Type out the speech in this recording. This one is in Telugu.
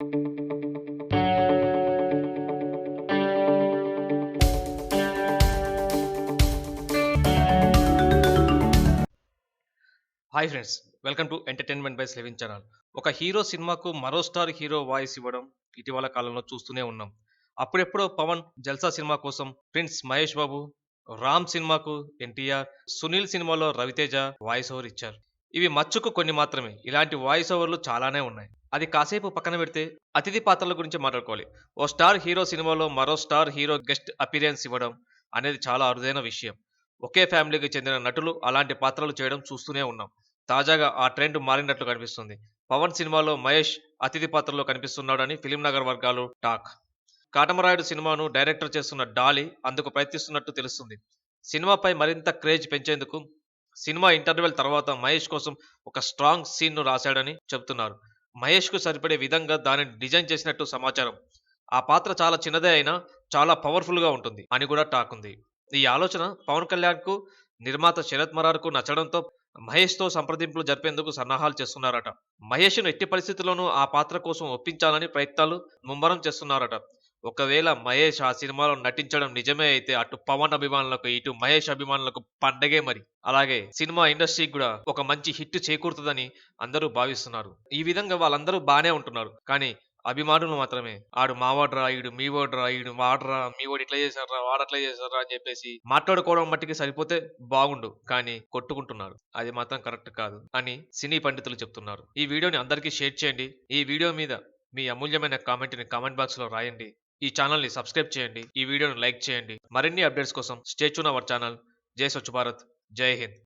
Hi friends welcome to entertainment by Slevin channel ఒక హీరో సినిమాకు మరో స్టార్ హీరో వాయిస్ ఇవ్వడం ఇటీవల కాలంలో చూస్తూనే ఉన్నాం. అప్పుడెప్పుడో పవన్ జల్సా సినిమా కోసం ప్రిన్స్ మహేష్ బాబు రామ్ సినిమాకు ఎన్టీఆర్ సునీల్ సినిమాలో రవితేజ వాయిస్ ఓవర్ ఇచ్చారు. ఇవి మచ్చుకు కొన్ని మాత్రమే. ఇలాంటి వాయిస్ ఓవర్లు చాలానే ఉన్నాయి. అది కాసేపు పక్కన పెడితే అతిథి పాత్రల గురించి మాట్లాడుకోవాలి. ఓ స్టార్ హీరో సినిమాలో మరో స్టార్ హీరో గెస్ట్ అపీరియన్స్ ఇవ్వడం అనేది చాలా అరుదైన విషయం. ఒకే ఫ్యామిలీకి చెందిన నటులు అలాంటి పాత్రలు చేయడం చూస్తూనే ఉన్నాం. తాజాగా ఆ ట్రెండ్ మారినట్లు కనిపిస్తుంది. పవన్ సినిమాలో మహేష్ అతిథి పాత్రలో కనిపిస్తున్నాడని ఫిలిం నగర్ వర్గాలు టాక్. కాటమరాయుడు సినిమాను డైరెక్టర్ చేస్తున్న డాలీ అందుకు ప్రయత్నిస్తున్నట్టు తెలుస్తుంది. సినిమాపై మరింత క్రేజ్ పెంచేందుకు సినిమా ఇంటర్వెల్ తర్వాత మహేష్ కోసం ఒక స్ట్రాంగ్ సీన్ను రాశాడని చెబుతున్నారు. మహేష్కు సరిపడే విధంగా దానిని డిజైన్ చేసినట్టు సమాచారం. ఆ పాత్ర చాలా చిన్నదే అయినా చాలా పవర్ఫుల్గా ఉంటుంది అని కూడా టాక్ ఉంది. ఈ ఆలోచన పవన్ కళ్యాణ్కు నిర్మాత శరత్ మరార్కు నచ్చడంతో మహేష్తో సంప్రదింపులు జరిపేందుకు సన్నాహాలు చేస్తున్నారట. మహేష్ను ఎట్టి పరిస్థితుల్లోనూ ఆ పాత్ర కోసం ఒప్పించాలని ప్రయత్నాలు ముమ్మరం చేస్తున్నారట. ఒకవేళ మహేష్ ఆ సినిమాలో నటించడం నిజమే అయితే అటు పవన్ అభిమానులకు ఇటు మహేష్ అభిమానులకు పండగే మరి. అలాగే సినిమా ఇండస్ట్రీకి కూడా ఒక మంచి హిట్ చేకూరుతుందని అందరూ భావిస్తున్నారు. ఈ విధంగా వాళ్ళందరూ బాగానే ఉంటున్నారు. కానీ అభిమానులు మాత్రమే. ఆడు మావాడ్రా ఈడు మీ ఓడ్రా ఈడు వాడ్రా మీ ఓడి ఇట్లా చేశారా వాడు అట్లా చేశారా అని చెప్పేసి మాట్లాడుకోవడం మట్టికి సరిపోతే బాగుండు. కానీ కొట్టుకుంటున్నారు. అది మాత్రం కరెక్ట్ కాదు అని సినీ పండితులు చెప్తున్నారు. ఈ వీడియోని అందరికీ షేర్ చేయండి. ఈ వీడియో మీద మీ అమూల్యమైన కామెంట్ని కామెంట్ బాక్స్లో రాయండి. ఈ ఛానల్ని సబ్స్క్రైబ్ చేయండి ఈ వీడియోను లైక్ చేయండి. మరిన్ని అప్డేట్స్ కోసం స్టేచ్యూన్ అవర్ ఛానల్. జై స్వచ్ఛ భారత్. జై హింద్.